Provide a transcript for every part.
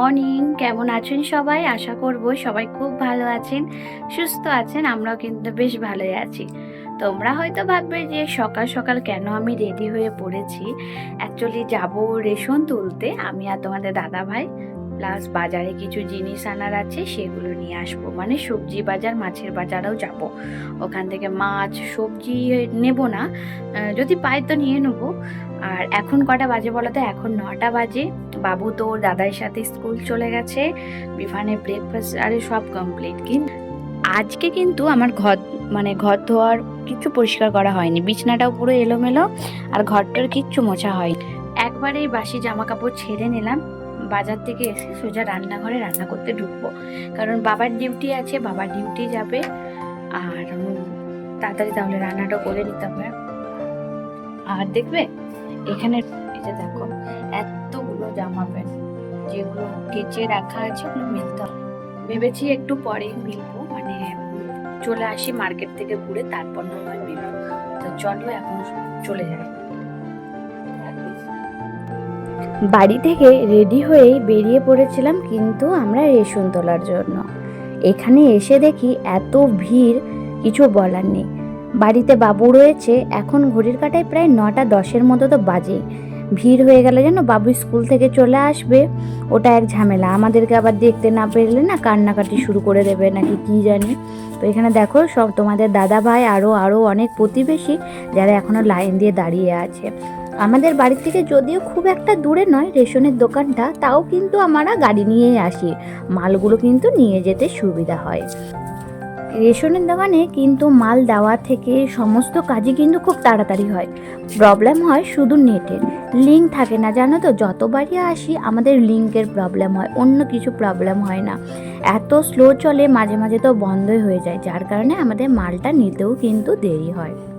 Morning. কেমন আছেন সবাই? আশা করব সবাই খুব ভালো আছেন, সুস্থ আছেন, আমরাও কিন্তু বেশ ভালোই আছি। তোমরা হয়তো ভাববে যে সকাল সকাল কেন আমি রেডি হয়ে পড়েছি? অ্যাকচুয়ালি যাব রেশন তুলতে, আমি আর তোমাদের দাদা ভাই প্লাস বাজারে কিছু জিনিস আনার আছে, সেগুলো নিয়ে আসব। মানে সবজি বাজার, মাছের বাজারেও যাব। ওখান থেকে মাছ, সবজি নেব না। যদি পাই তো নিয়ে নেব। আর এখন কটা বাজে বলো তো এখন নটা বাজে। বাবু তো দাদার সাথে স্কুল চলে গেছে। বিফানে ব্রেকফাস্ট আরে সব কমপ্লিট কিন্তু আজকে কিন্তু আমার ঘর মানে ঘর ধোয়ার কিচ্ছু পরিষ্কার করা হয়নি। বিছনাটাও পুরো এলোমেলো, আর ঘরটার কিচ্ছু মোছা হয়নি। একবারেই বাসি জামা কাপড় ছেড়ে নিলাম। বাজার থেকে এসে সোজা রান্নাঘরে রান্না করতে ঢুকবো। কারণ বাবার ডিউটি আছে, বাবার ডিউটি যাবে। আর তাড়াতাড়ি তাহলে রান্নাটা করে নিতে হবে। আর দেখবে, এখানে যে দেখো, এতগুলো জামা প্যান্ট, যেগুলো কেচে রাখা আছে, ওগুলো মিলতে হবে। ভেবেছি একটু পরে মিলবো মানে চলে আসি মার্কেট থেকে ঘুরে, তারপর না হয় মিলবো। তো চলো, এখন চলে যাই। বাড়ি থেকে রেডি হয়েই বেরিয়ে পড়েছিলাম কিন্তু আমরা রেশন তোলার জন্য। এখানে এসে দেখি এত ভিড়, কিছু বলার নেই। বাড়িতে বাবু রয়েছে, এখন ঘড়ির কাটায় প্রায় নটা দশের মতো তো বাজে। ভিড় হয়ে গেলে যেন বাবু স্কুল থেকে চলে আসবে। ওটা এক ঝামেলা। আমাদেরকে আবার দেখতে না পেরলে না কান্নাকাটি শুরু করে দেবে নাকি কি জানি। তো এখানে দেখো, সব তোমাদের দাদা ভাই আরও আরও অনেক প্রতিবেশী যারা এখনও লাইন দিয়ে দাঁড়িয়ে আছে। আমাদের বাড়ি থেকে যদিও খুব একটা দূরে নয়, রেশনের দোকানটা, তাও কিন্তু আমরা গাড়ি নিয়েই আসি। মালগুলো কিন্তু নিয়ে যেতে সুবিধা হয়। রেশনের দোকানে কিন্তু মাল দেওয়া থেকে সমস্ত কাজই কিন্তু খুব তাড়াতাড়ি হয়। প্রবলেম হয় শুধু নেটের লিঙ্ক থাকে না, জানো তো? যতবারই আসি, আমাদের লিঙ্কের প্রবলেম হয়, অন্য কিছু প্রবলেম হয় না। এত স্লো চলে মাঝে মাঝে তো বন্ধই হয়ে যায়, যার কারণে আমাদের মালটা নিতেও কিন্তু দেরি হয়।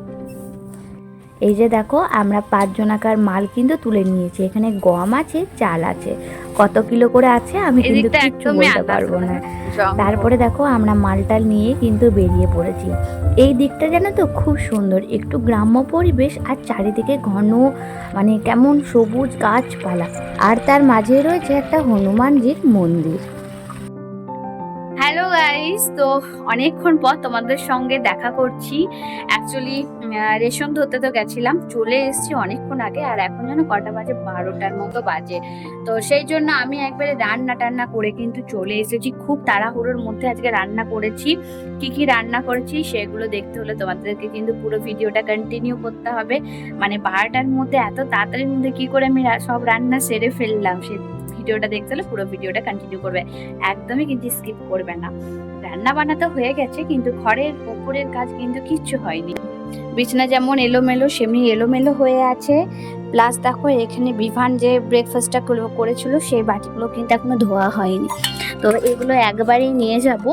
এই যে দেখো আমরা পাঁচ জনাকার মাল কিন্তু তুলে নিয়েছি। এখানে গম আছে চাল আছে। কত কিলো করে আছে আমি কিন্তু কিচ্ছু বলতে পারব না। তারপরে দেখো আমরা মালটা নিয়ে কিন্তু বেরিয়ে পড়েছি। এই দিকটা জানো তো খুব সুন্দর একটু গ্রাম্য পরিবেশ আর চারিদিকে ঘন মানে কেমন সবুজ গাছপালা। আর তার মাঝে রয়েছে একটা হনুমানজির মন্দির। গাইস তো অনেকক্ষণ পর তোমাদের সঙ্গে দেখা করছি। অ্যাকচুয়ালি রেশন ধরতে তো গেছিলাম, চলে এসেছি অনেকক্ষণ আগে, আর এখন যেন কটা বাজে? বারোটার মতো বাজে। তো সেই জন্য আমি একবারে রান্না টান্না করে কিন্তু চলে এসেছি। খুব তাড়াহুড়োর মধ্যে আজকে রান্না করেছি। কি কি রান্না করেছি সেগুলো দেখতে হলে তোমাদেরকে কিন্তু পুরো ভিডিওটা কন্টিনিউ করতে হবে। মানে বারোটার মধ্যে, এত তাড়াতাড়ির মধ্যে কি করে আমি সব রান্না সেরে ফেললাম সে ভিডিওটা দেখতে হলে পুরো ভিডিওটা কন্টিনিউ করবে। একদমই কিন্তু স্কিপ করবে না। রান্না বান্না তো হয়ে গেছে, কিন্তু ঘরের ওপরের কাজ কিন্তু কিচ্ছু হয়নি। বিছনা যেমন এলোমেলো, সেমনি এলোমেলো হয়ে আছে। প্লাস দেখো, এখানে বিভান যে ব্রেকফাস্টটা করেছিল, সেই বাটিগুলো কিন্তু এখনও ধোয়া হয়নি। তো এগুলো একবারেই নিয়ে যাব।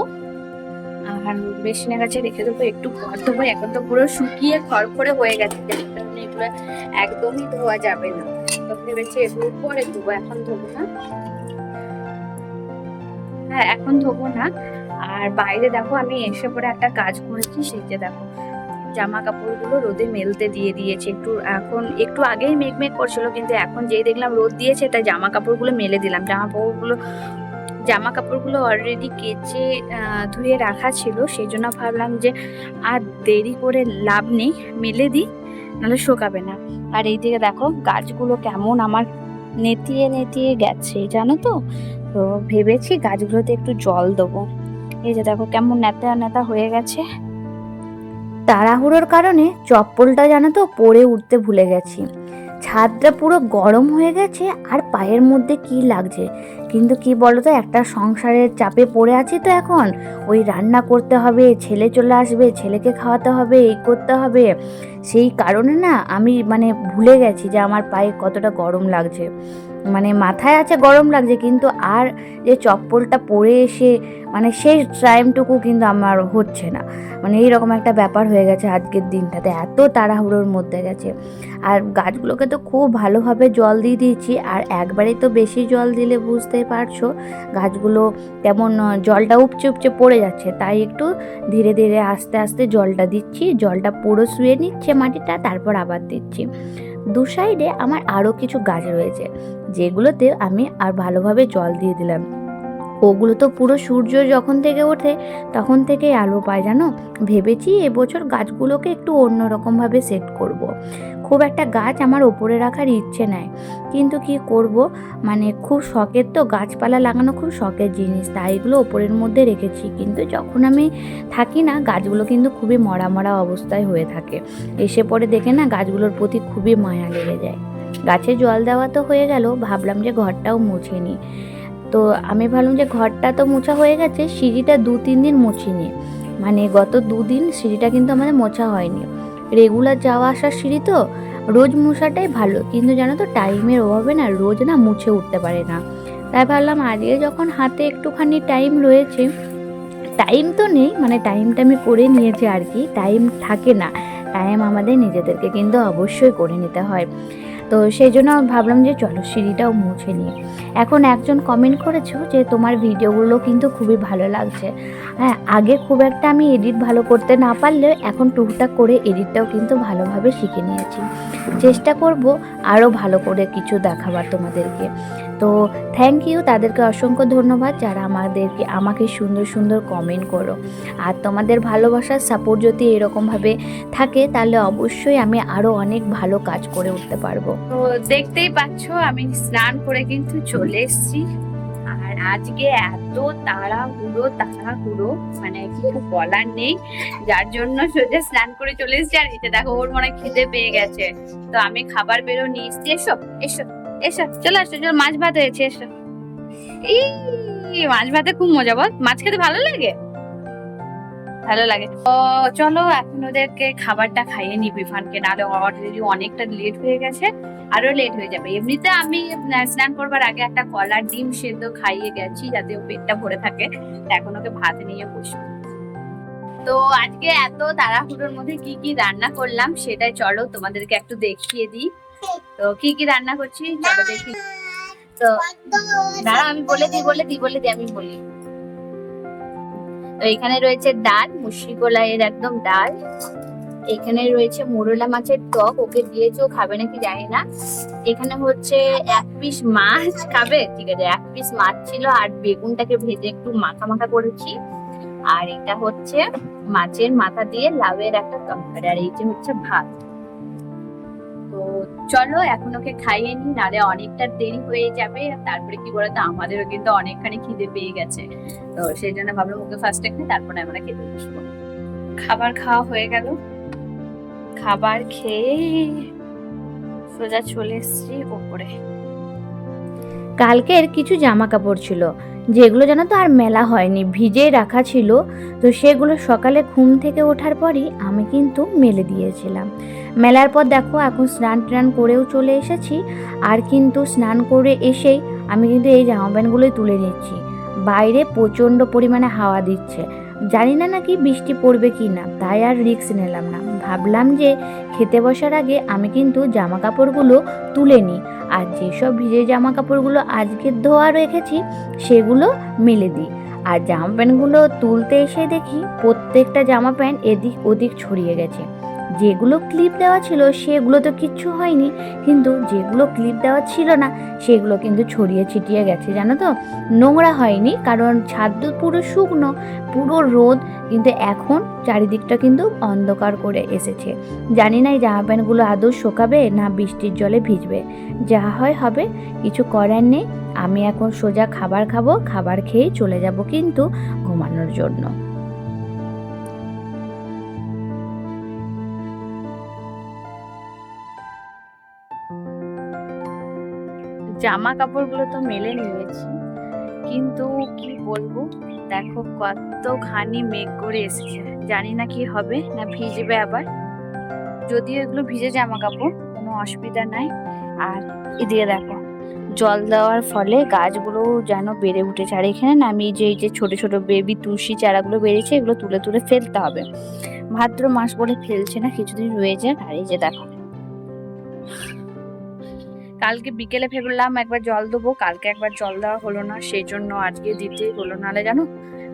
আর বেসিনের কাছে রেখে দেবো, একটু ঘর ধোবো। এখন তো পুরো শুকিয়ে খড়খড়ে হয়ে গেছে এগুলো একদমই ধোয়া যাবে না। ভেবেছি এগুলো পরে ধোবো, এখন ধোবো না। হ্যাঁ এখন ধোবো না। আর বাইরে দেখো, আমি এসে পরে একটা কাজ করেছি, সেই যে দেখো জামা কাপড়গুলো রোদে মেলতে দিয়ে দিয়েছি। একটু এখন, একটু আগেই মেঘ মেঘ করছিল, কিন্তু এখন যেই দেখলাম রোদ দিয়েছে, তাই জামা কাপড়গুলো মেলে দিলাম। জামা কাপড়গুলো জামা কাপড়গুলো অলরেডি কেচে ধুয়ে রাখা ছিল, সেই জন্য ভাবলাম যে আর দেরি করে লাভ নেই, মেলে দিই। নাহলে শোকাবে না। আর এই দিকে দেখো গাছগুলো কেমন আমার নেতিয়ে নেতিয়ে গেছে, জানো তো? তো ভেবেছি গাছগুলোতে একটু জল দেবো। এই যে দেখো কেমন নেতা নেতা হয়ে গেছে। তাড়াহুড়োর কারণে চপ্পলটা জানো তো পরে উঠতে ভুলে গেছি। ছাদটা পুরো গরম হয়ে গেছে, আর পায়ের মধ্যে কি লাগছে? কিন্তু কি বলতো, একটা সংসারের চাপে পড়ে আছি তো এখন। ওই রান্না করতে হবে, ছেলে চলে আসবে, ছেলেকে খাওয়াতে হবে, এই করতে হবে। সেই কারণে না, আমি মানে ভুলে গেছি যে আমার পায়ে কতটা গরম লাগছে। মানে মাথায় আছে গরম লাগছে, কিন্তু আর যে চপ্পলটা পরে এসে মানে সেই টাইমটুকু কিন্তু আমার হচ্ছে না। মানে এইরকম একটা ব্যাপার হয়ে গেছে আজকের দিনটাতে, এত তাড়াহুড়োর মধ্যে গেছে। আর গাছগুলোকে তো খুব ভালোভাবে জল দিয়ে দিয়েছি, আর একবারে তো বেশি জল দিলে বুঝতেই পারছ, গাছগুলো তেমন জলটা উপচে উপচে পড়ে যাচ্ছে। তাই একটু ধীরে ধীরে আস্তে আস্তে জলটা দিচ্ছি, জলটা পুরো শুয়ে নিচ্ছে মাটিটা, তারপর আবার দিচ্ছি। দু সাইডে আমার আরও কিছু গাছ রয়েছে, যেগুলোতে আমি আর ভালোভাবে জল দিয়ে দিলাম। ওগুলো তো পুরো সূর্য যখন থেকে ওঠে, তখন থেকেই আলো পায়, জানো? ভেবেছি এবছর গাছগুলোকে একটু অন্যরকমভাবে সেট করব। খুব একটা গাছ আমার ওপরে রাখার ইচ্ছে নাই। কিন্তু কি করব? মানে খুব শখের তো, গাছপালা লাগানো খুব শখের জিনিস, তাই এগুলো ওপরের মধ্যে রেখেছি। কিন্তু যখন আমি থাকি না, গাছগুলো কিন্তু খুবই মরা মরা অবস্থায় হয়ে থাকে। এসে পরে দেখে না, গাছগুলোর প্রতি খুবই মায়া লেগে যায়। গাছে জল দেওয়া তো হয়ে গেল, ভাবলাম যে ঘরটাও মুছে নিই। তো আমি ভাবলাম যে ঘরটা তো মোছা হয়ে গেছে, সিঁড়িটা দু তিন দিন মুছিনি। মানে গত দুদিন সিঁড়িটা কিন্তু আমাদের মোছা হয়নি। রেগুলার যাওয়া আসার সিঁড়ি তো, রোজ মোছাটাই ভালো। কিন্তু জানো তো টাইমের অভাবে না রোজ না মুছে উঠতে পারে না। তাই ভাবলাম আজকে যখন হাতে একটুখানি টাইম রয়েছে টাইম তো নেই মানে টাইমটা আমি করে নিয়েছি আর কি টাইম থাকে না। টাইম আমাদের নিজেদেরকে কিন্তু অবশ্যই করে নিতে হয়। তো সেই জন্য ভাবলাম যে চলো সিঁড়িটাও মুছে নিই। এখন একজন কমেন্ট করেছ যে তোমার ভিডিওগুলো কিন্তু খুবই ভালো লাগছে। হ্যাঁ আগে খুব একটা আমি এডিট ভালো করতে না পারলেও এখন টুকটাক করে এডিটটাও কিন্তু ভালোভাবে শিখে নিয়েছি। চেষ্টা করব আরও ভালো করে কিছু দেখাবার তোমাদেরকে। তো থ্যাংক ইউ তাদেরকে অসংখ্য ধন্যবাদ যারা আমাদেরকে, আমাকে সুন্দর সুন্দর কমেন্ট করো। আর তোমাদের ভালোবাসার সাপোর্ট যদি এরকমভাবে থাকে, তাহলে অবশ্যই আমি আরও অনেক ভালো কাজ করে উঠতে পারব। তো দেখতেই পাচ্ছ, আমি স্নান করে কিন্তু চলে এসেছি। আর আজকে এত তাড়াহুড়ো তাড়াহুড়ো মানে কিছু বলার নেই। যার জন্য সোজা স্নান করে চলে এসেছি। আর এটা দেখো, ওর মনে খিদে পেয়ে গেছে। তো আমি খাবার বেরো নিয়ে এসেছি। এসো এসো। এসো, চলে আসো, চলো, মাছ ভাত হয়েছে, এসো। এই, মাছ ভাতে খুব মজা, বল, মাছ খেতে ভালো লাগে? ভালো লাগে। তো চলো, এখন ওদেরকে খাবারটা খাইয়ে নি বিফানকে, নাহলে অলরেডি অনেকটা লেট হয়ে গেছে, আরও লেট হয়ে যাবে। এমনিতে আমি স্নান করবার আগে একটা কলার ডিম সেদ্ধ খাইয়ে গেছি, যাতে ও পেটটা ভরে থাকে এখন ওকে ভাত নিয়ে বসবো তো আজকে এত তাড়াহুড়োর মধ্যে কি কি রান্না করলাম, সেটাই চলো তোমাদেরকে একটু দেখিয়ে দিই। তো কি কি রান্না করছি? চলো দেখি। তো দাঁড়া আমি বলে দিই বলে দিই বলে দিই, আমি বলি। তো এখানে রয়েছে ডাল মুসি গোলাইয়ের একদম ডাল। এখানে রয়েছে মোরলা মাছের টক, ওকে দিয়েছে ও খাবে নাকি জানি না। এখানে হচ্ছে এক পিস মাছ খাবে? ঠিক আছে, এক পিস মাছ ছিল, আর বেগুনটাকে ভেজে একটু মাখা মাখা করেছি। আর এটা হচ্ছে মাছের মাথা দিয়ে লাউয়ের একটা তরকারি, আর এই যে হচ্ছে ভাত। চলো, এখন ওকে খাইয়ে নি নালে অনেকটা দেরি হয়ে যাবে। তারপরে কি বলতো, আমাদেরও কিন্তু অনেকখানি খিদে পেয়ে গেছে। তো সেই জন্য ভাবলাম ওকে ফার্স্টে খাই, তারপরে আমরা খেতে বসবো। খাবার খাওয়া হয়ে গেল। খাবার খেয়ে সোজা চলে এসেছি ওপরে। কালকের কিছু জামা কাপড় ছিল। যেগুলো জানো তো আর মেলা হয়নি ভিজে রাখা ছিল। তো সেগুলো সকালে ঘুম থেকে ওঠার পরই আমি কিন্তু মেলে দিয়েছিলাম। মেলার পর দেখো, এখন স্নান টান করেও চলে এসেছি। আর কিন্তু স্নান করে এসেই আমি কিন্তু এই জামা প্যান্টগুলোই তুলে নিচ্ছি। বাইরে প্রচণ্ড পরিমাণে হাওয়া দিচ্ছে। জানি না নাকি বৃষ্টি পড়বে কি না তাই আর রিস্ক নিলাম না। ভাবলাম যে খেতে বসার আগে আমি কিন্তু জামা কাপড়গুলো তুলে নিই। আর যেসব ভিজে জামা কাপড়গুলো আজকে ধোয়া রেখেছি, সেগুলো মেলে দিই। আর জামা প্যান্টগুলো তুলতে এসে দেখি প্রত্যেকটা জামা প্যান্ট এদিক ওদিক ছড়িয়ে গেছে। যেগুলো ক্লিপ দেওয়া ছিল সেগুলো তো কিচ্ছু হয়নি। কিন্তু যেগুলো ক্লিপ দেওয়া ছিল না, সেগুলো কিন্তু ছড়িয়ে ছিটিয়ে গেছে, জানো তো? নোংরা হয়নি, কারণ ছাদ পুরো শুকনো, পুরো রোদ, কিন্তু এখন চারিদিকটা কিন্তু অন্ধকার করে এসেছে। জানি না এই জামা প্যান্টগুলো আদৌ শোকাবে না বৃষ্টির জলে ভিজবে। যা হয় হবে, কিছু করার নেই। আমি এখন সোজা খাবার খাব, খাবার খেয়েই চলে যাব কিন্তু ঘুমানোর জন্য। জামা কাপড়গুলো তো মেলে নিয়েছি। কিন্তু কি বলব? দেখো কতখানি মেঘ করে এসেছে। জানি না কি হবে, না ভিজবে আবার। যদিও এগুলো ভিজে জামা কাপড় কোনো অসুবিধা নাই। আর এদিকে দেখো, জল দেওয়ার ফলে গাছগুলো যেন বেড়ে উঠেছে। আর এখানে না আমি যে, এই যে ছোট ছোট বেবি তুলসী চারাগুলো বেড়েছে, এগুলো তুলে তুলে ফেলতে হবে। ভাদ্র মাস বলে ফেলছে না, কিছুদিন রয়ে যাক আর এই যে দেখো। কালকে বিকেলে ভেবলাম একবার জল দেবো, কালকে একবার জল দেওয়া হলো না, সেই জন্য আজকে দিতেই হলো নাহলে জানো,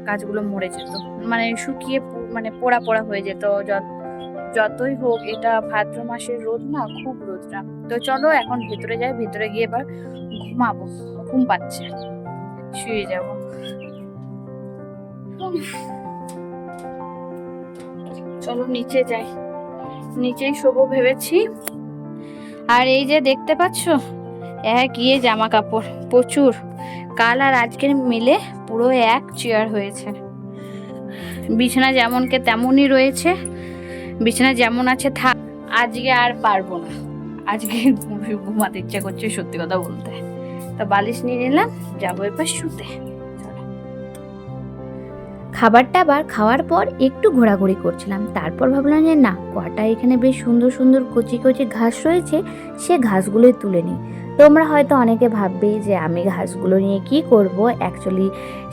গাছগুলো মরে যেত। মানে শুকিয়ে মানে পোড়া পোড়া হয়ে যত। যতই হোক, এটা ভাদ্র মাসের রোদ না, খুব রোদটা তো চলো, এখন ভেতরে যাই, ভেতরে গিয়ে এবার ঘুমাবো। ঘুম পাচ্ছে। শুয়ে যাব। চলো, নিচে যাই। নিচেই শোবো ভেবেছি। আর এই যে দেখতে পাচ্ছ? এক ইয়ে জামা কাপড় প্রচুর। কাল আর আজকের মিলে পুরো এক চেয়ার হয়েছে। বিছানা যেমনকে তেমনই রয়েছে। বিছানা যেমন আছে থাক আজকে আর পারব না। আজকে ঘুমাতে ইচ্ছা করছে সত্যি কথা বলতে। তো বালিশ নিয়ে নিলাম, যাব এবার শুতে। খাবারটা আবার খাওয়ার পর একটু ঘোরাঘুরি করছিলাম। তারপর ভাবলাম যে না, কটা এখানে বেশ সুন্দর সুন্দর কচি কচি ঘাস রয়েছে, সে ঘাসগুলোই তুলে নিই। তোমরা হয়তো অনেকে ভাববে যে আমি ঘাসগুলো নিয়ে কি করব? অ্যাকচুয়ালি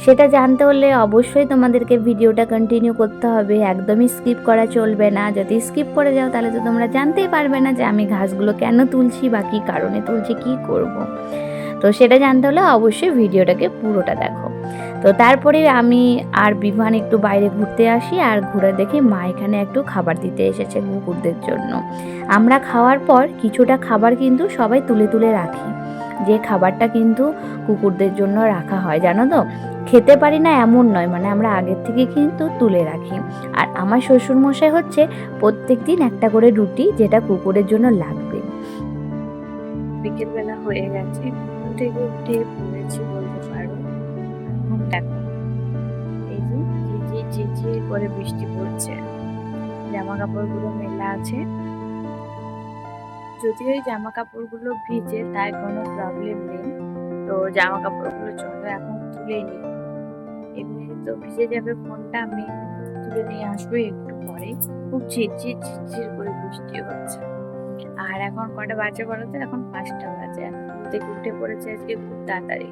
সেটা জানতে হলে অবশ্যই তোমাদেরকে ভিডিওটা কন্টিনিউ করতে হবে। একদমই স্কিপ করা চলবে না। যদি স্কিপ করে যাও, তাহলে তো তোমরা জানতেই পারবে না যে আমি ঘাসগুলো কেন তুলছি বা কী কারণে তুলছি, কি করব। তো সেটা জানতে হলে অবশ্যই ভিডিওটাকে পুরোটা দেখো। তো তারপরে আমি আর বিভান একটু বাইরে ঘুরতে আসি আর ঘুরে দেখি মা এখানে একটু খাবার দিতে এসেছে কুকুরদের জন্য। আমরা খাওয়ার পর কিছুটা খাবার কিন্তু সবাই তুলে তুলে রাখি। যে খাবারটা কিন্তু কুকুরদের জন্য রাখা হয়, জানো তো? খেতে পারি না এমন নয় মানে আমরা আগের থেকে কিন্তু তুলে রাখি। আর আমার শ্বশুরমশাই হচ্ছে প্রত্যেক দিন একটা করে রুটি যেটা কুকুরের জন্য লাগবে। বিকেলবেলা হয়ে গেছে। দেখো এই যে ঝিঝি ঝিঝি করে বৃষ্টি পড়ছে। জামা কাপড়গুলো মেলা আছে। যদিও এই জামা কাপড়গুলো ভিজে তাই কোনো প্রবলেম নেই, তো জামা কাপড়গুলো চলো এখন তুলে নিই এমনি তো ভিজে যাবে ফোনটা, আমি তুলে নিয়ে আসব একটু পরে খুব ঝিরঝির ঝিরঝির করে বৃষ্টি হচ্ছে। আর এখন কটা বাজে বলো তো এখন পাঁচটা বাজে। থেকে উঠে পড়েছে আজকে খুব তাড়াতাড়ি।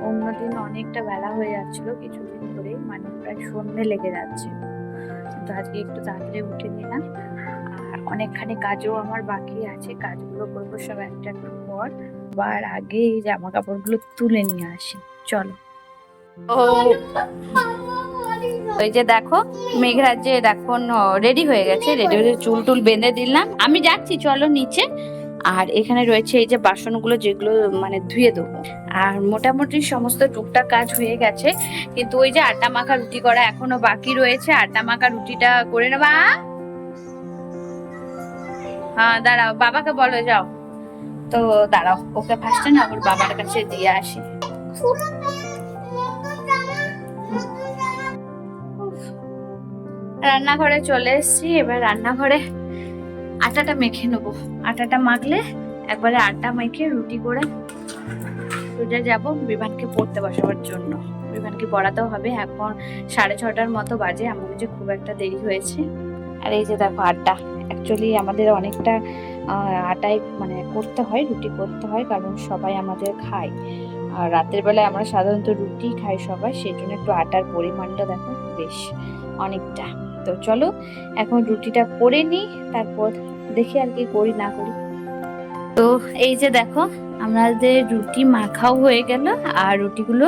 অন্যদিন অনেকটা বেলা হয়ে যাচ্ছিল, কিছুদিন ধরে মানে প্রায় সন্ধে লেগে যাচ্ছে। কিন্তু আজকে একটু তাড়াতাড়ি উঠে নিলাম। আর অনেকখানি কাজও আমার বাকি আছে। কাজগুলো করব সব একটা একটু পর। আবার আগে জামা কাপড়গুলো তুলে নিয়ে আসি। চলো। ও ওই যে দেখো, মেঘরাজ যে এখন রেডি হয়ে গেছে রেডি হয়ে চুল টুল বেঁধে দিলাম। আমি যাচ্ছি, চলো নিচে। আর এখানে রয়েছে এই যে বাসনগুলো যেগুলো মানে ধুয়ে দেবো। আর মোটামুটি সমস্ত টুকটাক কাজ হয়ে গেছে। কিন্তু ওই যে আটা মাখা রুটি করা এখনও বাকি রয়েছে। আটা মাখা রুটিটা করে নেবা হ্যাঁ দাঁড়াও, বাবাকে বলো, যাও। তো দাঁড়াও, ওকে ফার্স্টে না ওর বাবার কাছে দিয়ে আসি। রান্নাঘরে চলে এসেছি, এবার রান্নাঘরে আটাটা মেখে নেব। আটাটা মাখলে একবারে আটা মেখে রুটি করে সোজা যাব বিমানকে পড়তে বসাবার জন্য। বিমানকে পড়াতেও হবে, এখন সাড়ে ছটার মতো বাজে এমন যে খুব একটা দেরি হয়েছে। আর এই যে দেখো আটা অ্যাকচুয়ালি আমাদের অনেকটা আটাই মানে করতে হয়, রুটি করতে হয়, কারণ সবাই আমাদের খায়। আর রাতের বেলায় আমরা সাধারণত রুটি খাই সবাই, সেই জন্য একটু আটার পরিমাণটা দেখো বেশ, অনেকটা। তো চলো, এখন রুটিটা করে নিই, তারপর দেখি আর কি করি, না করি। তো এই যে দেখো, আমাদের রুটি মাখাও হয়ে গেল, আর রুটিগুলো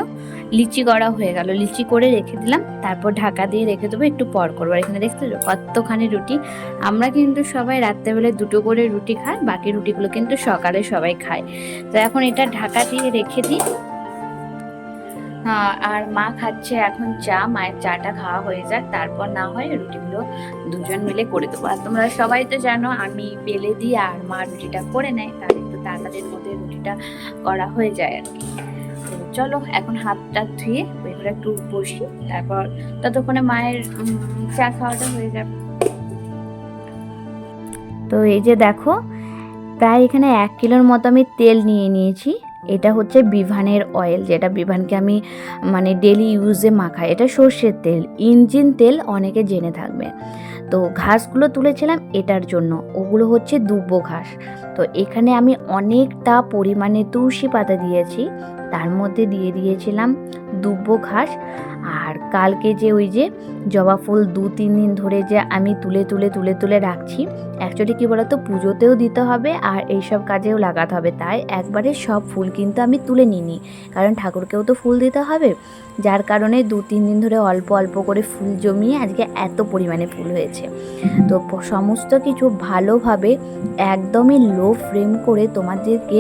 লিচি করা হয়ে গেল। লিচি করে রেখে দিলাম, তারপর ঢাকা দিয়ে রেখে দেবো, একটু পর করব। এখানে দেখতে কতখানি রুটি। আমরা কিন্তু সবাই রাত্রেবেলায় দুটো করে রুটি খাই, বাকি রুটিগুলো কিন্তু সকালে সবাই খায়। তো এখন এটা ঢাকা দিয়ে রেখে দিই। আর মা খাচ্ছে এখন চা, মায়ের চাটা খাওয়া হয়ে যাক, তারপর না হয় রুটিগুলো দুজন মিলে করে দেবো। আর তোমরা সবাই তো জানো, আমি বেলে দিই আর মা রুটিটা করে নেয় তার একটু তাড়াতাড়ির মধ্যে রুটিটা করা হয়ে যায় আর কি। চলো, এখন হাতটা ধুয়ে এবার একটু বসি, তারপর ততক্ষণে মায়ের চা খাওয়াটা হয়ে যাবে। তো এই যে দেখো, প্রায় এখানে এক কিলোর মতো আমি তেল নিয়ে নিয়েছি। এটা হচ্ছে বিভানের অয়েল যেটা বিভানকে আমি মানে ডেলি ইউজে মাখাই। এটা সর্ষের তেল, ইঞ্জিন তেল অনেকে জেনে থাকবে। তো ঘাসগুলো তুলেছিলাম এটার জন্য, ওগুলো হচ্ছে দুব্বো ঘাস। তো এখানে আমি অনেকটা পরিমাণে তুলসী পাতা দিয়েছি। তার মধ্যে দিয়ে দিয়েছিলাম দুব্বো ঘাস। আর কালকে যে ওই যে জবা ফুল দু, তিন দিন ধরে যে আমি তুলে তুলে তুলে তুলে রাখছি অ্যাকচুয়ালি কী বলতো, পুজোতেও দিতে হবে আর এইসব কাজেও লাগাতে হবে। তাই একবারে সব ফুল কিন্তু আমি তুলে নিইনি। কারণ ঠাকুরকেও তো ফুল দিতে হবে। যার কারণে দু, তিন দিন ধরে অল্প অল্প করে ফুল জমিয়ে আজকে এত পরিমাণে ফুল হয়েছে। তো সমস্ত কিছু ভালোভাবে একদমই লো ফ্রেম করে তোমাদেরকে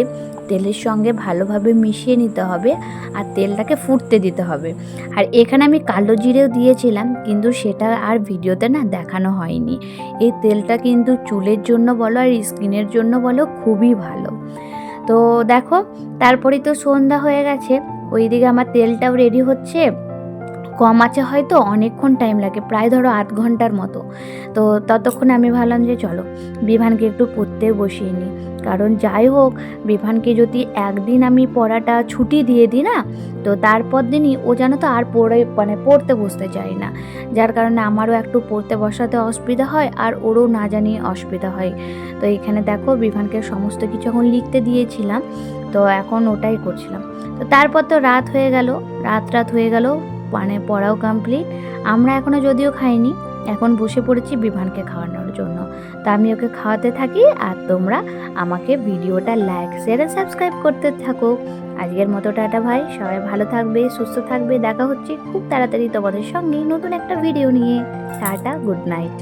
তেলের সঙ্গে ভালোভাবে মিশিয়ে নিতে হবে আর তেলটাকে ফুটতে দিতে হবে। আর এখানে আমি কালো জিরেও দিয়েছিলাম, কিন্তু সেটা আর ভিডিওতে না দেখানো হয়নি। এই তেলটা কিন্তু চুলের জন্য বলো আর স্কিনের জন্য বলো খুবই ভালো। তো দেখো, তারপরেই তো সন্ধ্যা হয়ে গেছে, ওইদিকে আমার তেলটাও রেডি হচ্ছে। কম আছে হয়তো, অনেকক্ষণ টাইম লাগে, প্রায় ধরো আধ ঘণ্টার মতো। তো ততক্ষণে আমি ভাবলাম যে চলো, বিভানকে একটু পড়তে বসিয়ে নিই। কারণ যাই হোক, বিভানকে যদি একদিন আমি পড়াটা ছুটি দিয়ে দিই না, তো তারপর দিনই ও যেন তো আর পড়ে মানে পড়তে বসতে চায় না। যার কারণে আমারও একটু পড়তে বসাতে অসুবিধা হয়, আর ওরও না জানি অসুবিধা হয়। তো এখানে দেখো, বিভানকে সমস্ত কিছু এখন লিখতে দিয়েছিলাম, তো এখন ওটাই করছিলাম। তো তারপর তো রাত হয়ে গেল রাত রাত হয়ে গেল মানে পড়াও কমপ্লিট আমরা এখনও যদিও খাইনি, এখন বসে পড়েছি বিমানকে খাওয়ানোর জন্য। তা আমি ওকে খাওয়াতে থাকি, আর তোমরা আমাকে ভিডিওটা লাইক শেয়ার সাবস্ক্রাইব করতে থাকো। আজকের মতো টাটা ভাই, সবাই ভালো থাকবে, সুস্থ থাকবে। দেখা হচ্ছে খুব তাড়াতাড়ি তোমাদের সঙ্গে নতুন একটা ভিডিও নিয়ে। Tata good night